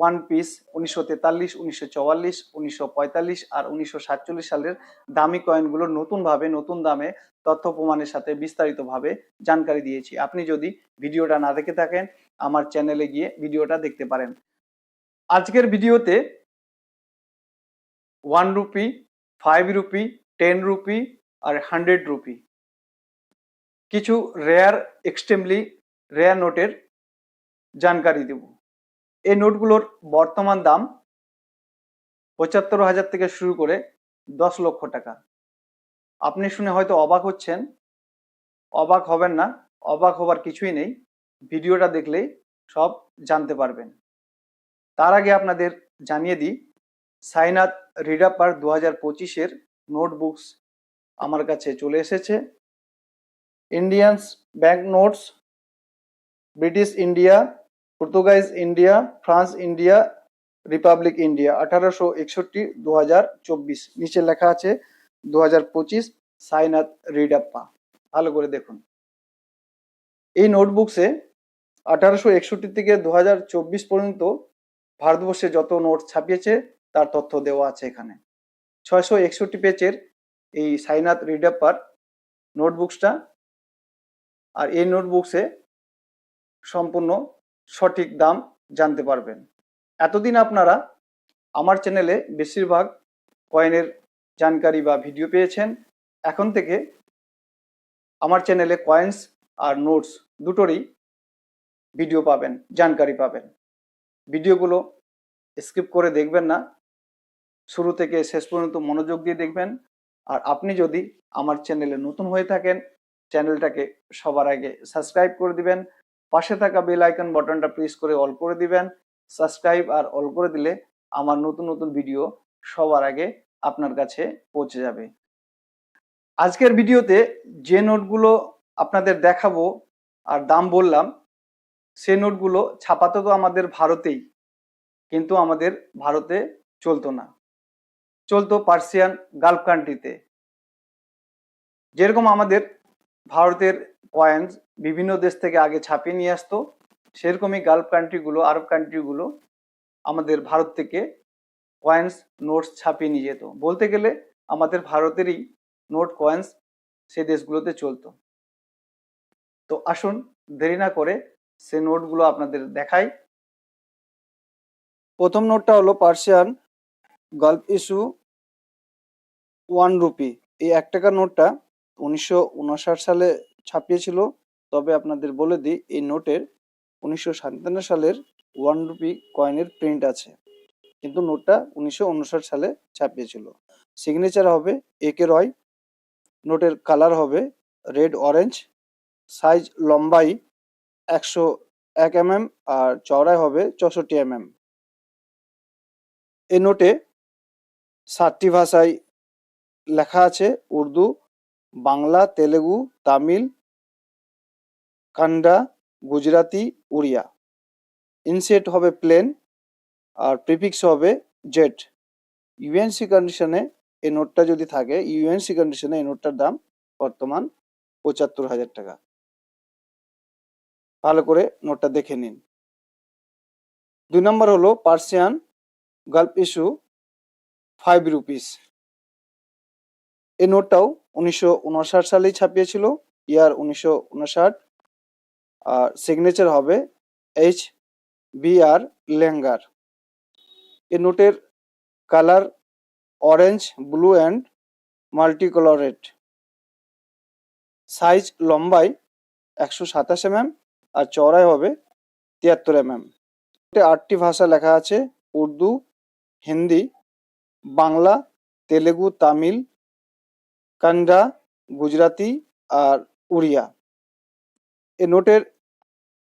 One piece উনিশশো তেতাল্লিশ, উনিশশো চুয়াল্লিশ, উনিশশো পঁয়তাল্লিশ আর উনিশশো সাতচল্লিশ সালের দামি কয়েনগুলো নতুনভাবে, নতুন দামে, তথ্য প্রমাণের সাথে বিস্তারিতভাবে জানকারি দিয়েছি। আপনি যদি ভিডিওটা না দেখে থাকেন, আমার চ্যানেলে গিয়ে ভিডিওটা দেখতে পারেন। আজকের ভিডিওতে one rupee five rupee ten rupee আর হান্ড্রেড রুপি কিছু রেয়ার এক্সট্রিমলি রেয়ার নোটের জানকারি দেব। এই নোটগুলোর বর্তমান দাম পঁচাত্তর হাজার থেকে শুরু করে দশ লক্ষ টাকা। আপনি শুনে হয়তো অবাক হচ্ছেন। অবাক হবেন না, অবাক হবার কিছুই নেই। ভিডিওটা দেখলেই সব জানতে পারবেন। তার আগে আপনাদের জানিয়ে দিই সাইনাথ রিডাপার দু হাজার পঁচিশের নোটবুকস আমার কাছে চলে এসেছে। Indians bank notes, British India Portuguese India, France India, republic India, আঠারোশো একষট্টি দু হাজার চব্বিশ। নিচে লেখা আছে দু হাজার পঁচিশ সাইনাথ রিডাপ্পা ভালো করে দেখুন। এই নোটবুকসে আঠারোশো একষট্টি থেকে দু হাজার চব্বিশ পর্যন্ত ভারতবর্ষে যত নোট ছাপিয়েছে, তার তথ্য দেওয়া আছে এখানে। ছয়শো একষট্টি পেজের এই সাইনাথ রিডাপ্পার নোটবুকসটা, আর এই নোটবুকসে সম্পূর্ণ সঠিক দাম জানতে পারবেন। এতদিন আপনারা আমার চ্যানেলে বেশিরভাগ কয়েনের জানকারি বা ভিডিও পেয়েছেন। এখন থেকে আমার চ্যানেলে কয়েন্স আর নোটস দুটোরই ভিডিও পাবেন, জানকারি পাবেন। ভিডিওগুলো স্কিপ করে দেখবেন না। শুরু থেকে শেষ পর্যন্ত মনোযোগ দিয়ে দেখবেন। আর আপনি যদি আমার চ্যানেলে নতুন হয়ে থাকেন, চ্যানেলটাকে সবার আগে সাবস্ক্রাইব করে দিবেন। পাশে থাকা বেল আইকন বাটনটা প্রেস করে অল করে দিবেন। সাবস্ক্রাইব আর অল করে দিলে আমার নতুন নতুন ভিডিও সবার আগে আপনার কাছে পৌঁছে যাবে। আজকের ভিডিওতে যে নোটগুলো আপনাদের দেখাবো আর দাম বললাম, সে নোটগুলো ছাপাতো তো আমাদের ভারতেই, কিন্তু আমাদের ভারতে চলতো না। চলতো পার্সিয়ান গালফ কান্ট্রিতে যেরকম আমাদের ভারতের কয়েন্স বিভিন্ন দেশ থেকে আগে ছাপিয়ে নিয়ে আসতো। সেরকমই গালফ কান্ট্রিগুলো আরব কান্ট্রিগুলো আমাদের ভারত থেকে কয়েন্স নোটস ছাপিয়ে নিয়ে যেত। বলতে গেলে আমাদের ভারতেরই নোট কয়েন্স সে দেশগুলোতে চলতো। তো আসুন দেরি না করে সে নোটগুলো আপনাদের দেখাই। প্রথম নোটটা হলো Persian Gulf issue one rupee এই এক টাকার নোটটা উনিশশো উনষাট সালে ছাপিয়েছিল। তবে আপনাদের বলে দিই, এই নোটের উনিশশো সাতান্ন সালের ওয়ান রুপি কয়েনের প্রিন্ট আছে। কিন্তু নোটটা উনিশশো উনষাট সালে ছাপিয়েছিল। সিগনেচার হবে একে রয়, নোটের কালার হবে রেড অরেঞ্জ, সাইজ লম্বাই একশো এক এম আর চওড়াই হবে চৌষট্টি এম এম এই নোটে সাতটি ভাষায় লেখা আছে, উর্দু বাংলা, তেলেগু, তামিল, কান্ডা গুজরাটি উড়িয়া। ইনসেট হবে প্লেন আর প্রিফিক্স হবে জেট ইউএনসি কন্ডিশনে এই নোটটা যদি থাকে ইউএনসি কন্ডিশনে এই নোটটার দাম বর্তমান পঁচাত্তর হাজার টাকা। ভালো করে নোটটা দেখে নিন। দুই নম্বর হলো Persian Gulf issue five rupees এই নোটটাও উনিশশো উনষাট সালেই ছাপিয়েছিল। ইয়ার উনিশশো উনষাট। আর সিগনেচার হবে এইচ বি আর লেঙ্গার। এ নোটের colour orange blue and multi coloured size লম্বাই একশো সাতাশ এম আর চওড়াই হবে তিয়াত্তর এম এম আটটি ভাষা লেখা আছে, উর্দু, হিন্দি, বাংলা, তেলেগু, তামিল কান্ডা গুজরাটি আর উড়িয়া। এ নোটের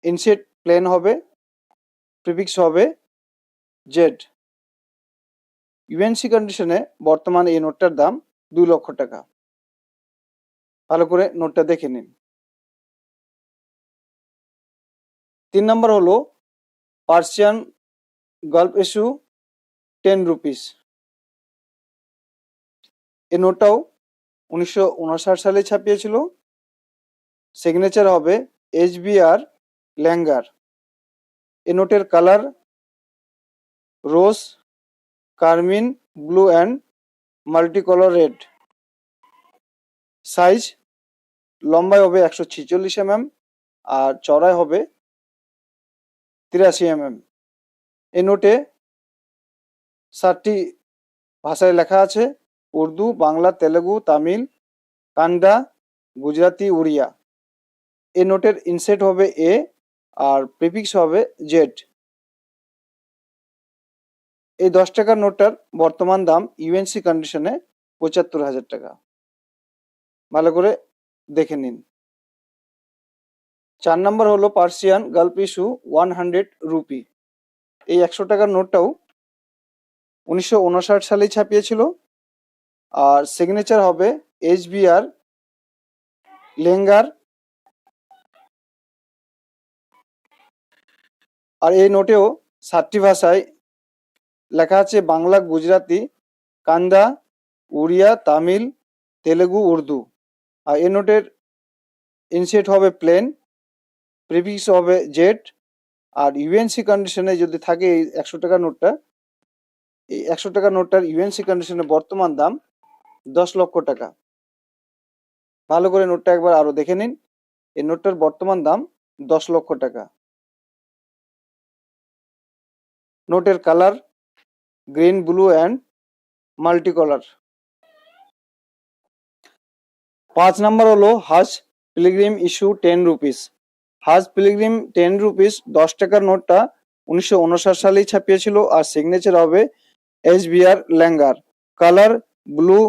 ইনসেট প্লেন হবে প্রিফিক্স হবে জেড ইউএনসি কন্ডিশনে বর্তমানে এই নোটটার দাম দুই লক্ষ টাকা। ভালো করে নোটটা দেখে নিন। তিন নম্বর হলো Persian gulf issue ten rupees এই নোটটাও উনিশশো উনষাট সালে ছাপিয়েছিল। সিগনেচার হবে এইচবিআর ল্যাঙ্গার এ নোটের colour rose carmine blue and multi coloured size লম্বায় হবে একশো ছিচল্লিশ এমএম আর চড়ায় হবে তিরাশি এমএম। এ নোটে সাতটি ভাষায় লেখা আছে। উর্দু, বাংলা, তেলেগু, তামিল, কান্ডা গুজরাটি উড়িয়া। এ নোটের ইনসেট হবে এ আর প্রিফিক্স হবে জেড এই দশ টাকার নোটটার বর্তমান দাম ইউএনসি কন্ডিশনে পঁচাত্তর হাজার টাকা। ভালো করে দেখে নিন। চার নম্বর হলো Persian Gulf issue one hundred rupee এই একশো টাকার নোটটাও উনিশশো উনষাট সালেই ছাপিয়েছিল। আর সিগনেচার হবে এইচবিআর লেঙ্গার আর এই নোটেও সাতটি ভাষায় লেখা আছে বাংলা গুজরাটি কান্দা উড়িয়া, তামিল, তেলেগু, উর্দু। আর এই নোটের ইনসেট হবে প্লেন প্রিফিক্স হবে জেড আর ইউএনসি কন্ডিশনে যদি থাকে এই একশো টাকা নোটটা এই একশো টাকা নোটটার ইউএনসি কন্ডিশনে বর্তমান দাম দশ লক্ষ টাকা। ভালো করে নোটটা একবার আরও দেখে নিন। এই নোটটার বর্তমান দাম দশ লক্ষ টাকা। নোটের colour green, blue and multi colour পাঁচ নাম্বার হলো হাজ পিলিগ্রিম ইস্যু টেন রুপিস। হাজ পিলিগ্রিম টেন রুপিস দশ টাকার নোটটা উনিশশো উনষাট সালেই ছাপিয়েছিল আর সিগনেচার হবে H BR Iengar. Colour blue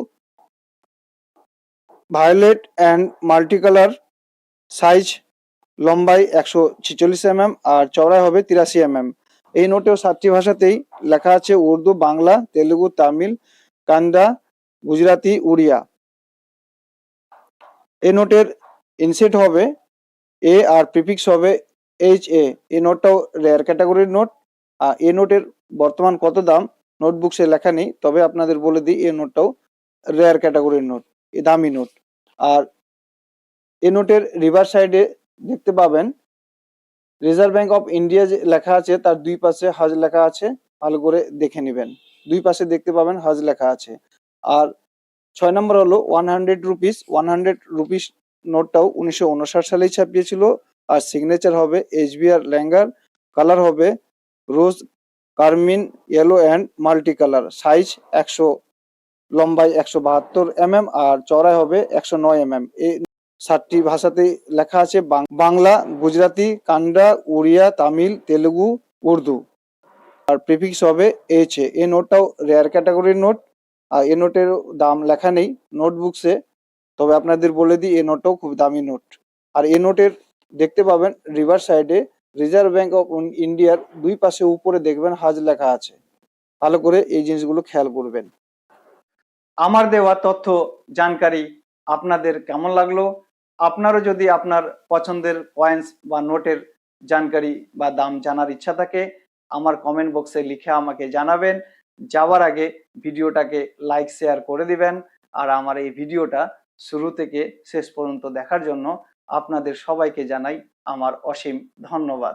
violet and multicolour size লম্বাই একশো ছিচল্লিশ এমএম আর চওড়ায় হবে তিরাশি এমএম এই নোটেও সাতটি ভাষাতেই লেখা আছে উর্দু, বাংলা, তেলুগু, তামিল, কান্ডা, গুজরাতি, উড়িয়া। এই নোটের ইনসেট হবে এ আর প্রিফিক্স হবে এইচ এ এই নোটটাও রেয়ার ক্যাটাগরির নোট। আর এই নোটের বর্তমান কত দাম? নোটবুকসে লেখা নেই, তবে আপনাদের বলে দিই, এই নোটটাও রেয়ার ক্যাটাগরির নোট, এ দামি নোট। আর এই নোটের রিভার সাইডে দেখতে পাবেন রিজার্ভ ব্যাংক অফ ইন্ডিয়া যে লেখা আছে, তার দুই পাশে হজ লেখা আছে, ভালো করে দেখে নেবেন। দুই পাশে দেখতে পাবেন হজ লেখা আছে। আর ছয় নম্বর হলো one hundred rupees one hundred rupees নোটটাও উনিশশো উনষাট সালেই ছাপিয়েছিল। আর সিগনেচার হবে এইচবিআর ল্যাঙ্গার কালার হবে rose carmine yellow and multi colour size একশো লম্বাই একশো বাহাত্তর এমএম আর চওড়ায় হবে একশো নয় এমএম। এই সাতটি ভাষাতে লেখা আছে বাংলা গুজরাটি কান্ডা, উড়িয়া, তামিল, তেলুগু, উর্দু। আর প্রিফিক্স হবে এইচ এ এই নোটটাও রেয়ার ক্যাটাগরির নোট। আর এ নোটের দাম লেখা নেই নোটবুকসে। তবে আপনাদের বলে দিই, এ নোটটাও খুব দামি নোট। আর এই নোটের দেখতে পাবেন রিভার সাইডে রিজার্ভ ব্যাংক অফ ইন্ডিয়ার দুই পাশে উপরে দেখবেন হাজ লেখা আছে। ভালো করে এই জিনিসগুলো খেয়াল করবেন। আমার দেওয়া তথ্য জানকারি আপনাদের কেমন লাগল? আপনারও যদি আপনার পছন্দের কয়েন্স বা নোটের জানকারি বা দাম জানার ইচ্ছা থাকে, আমার কমেন্ট বক্সে লিখে আমাকে জানাবেন। যাওয়ার আগে ভিডিওটাকে লাইক শেয়ার করে দিবেন। আর আমার এই ভিডিওটা শুরু থেকে শেষ পর্যন্ত দেখার জন্য আপনাদের সবাইকে জানাই আমার অসীম ধন্যবাদ।